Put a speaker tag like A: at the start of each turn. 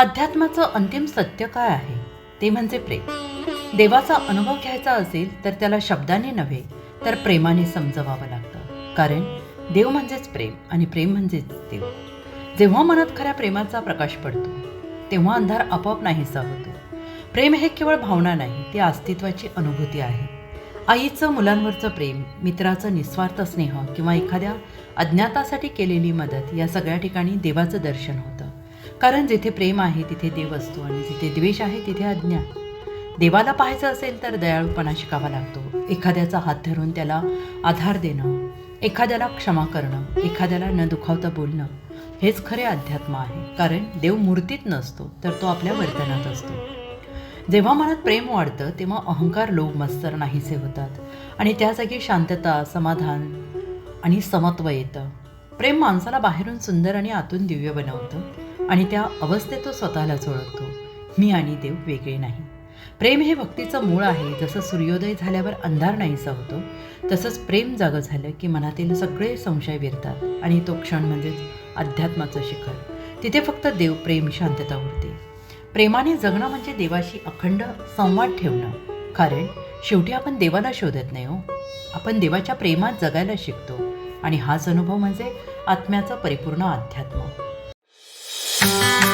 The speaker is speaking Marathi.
A: अध्यात्माचं अंतिम सत्य काय आहे? ते म्हणजे प्रेम. देवाचा अनुभव घ्यायचा असेल तर त्याला शब्दाने नव्हे तर प्रेमाने समजवावं लागतं. कारण देव म्हणजेच प्रेम आणि प्रेम म्हणजेच देव. जेव्हा मनात खऱ्या प्रेमाचा प्रकाश पडतो तेव्हा अंधार आपोआप नाहीसा होतो. प्रेम हे केवळ भावना नाही ती अस्तित्वाची अनुभूती आहे. आईचं मुलांवरचं प्रेम मित्राचं निस्वार्थ स्नेह किंवा एखाद्या अज्ञातासाठी केलेली मदत या सगळ्या ठिकाणी देवाचं दर्शन होतं. कारण जिथे प्रेम आहे तिथे देव असतो आणि जिथे द्वेष आहे तिथे अज्ञान देवाला पाहायचं असेल तर दयाळूपणा शिकावा लागतो. एखाद्याचा हात धरून त्याला आधार देणं एखाद्याला क्षमा करणं एखाद्याला न दुखावता बोलणं हेच खरे अध्यात्म आहे. कारण देव मूर्तीत नसतो तर तो आपल्या वर्तनात असतो. जेव्हा मनात प्रेम वाढतं तेव्हा अहंकार लोभ मत्सर नाहीसे होतात. आणि त्या जागी शांतता समाधान आणि समत्व येतं. प्रेम माणसाला बाहेरून सुंदर आणि आतून दिव्य बनवतं. आणि त्या अवस्थेत तो स्वतःलाच ओळखतो मी आणि देव वेगळे नाही. प्रेम हे भक्तीचं मूळ आहे. जसं सूर्योदय झाल्यावर अंधार नाहीसा होतो तसंच प्रेम जागं झालं की मनातील सगळे संशय विरतात आणि तो क्षण म्हणजेच अध्यात्माचं शिखर. तिथे फक्त देव प्रेम शांतता उरते. प्रेमाने जगणं म्हणजे देवाशी अखंड संवाद ठेवणं. कारण शेवटी आपण देवाला शोधत नाही हो. आपण देवाच्या प्रेमात जगायला शिकतो. आणि हाच अनुभव म्हणजे आत्म्याचं परिपूर्ण अध्यात्म. Thank you.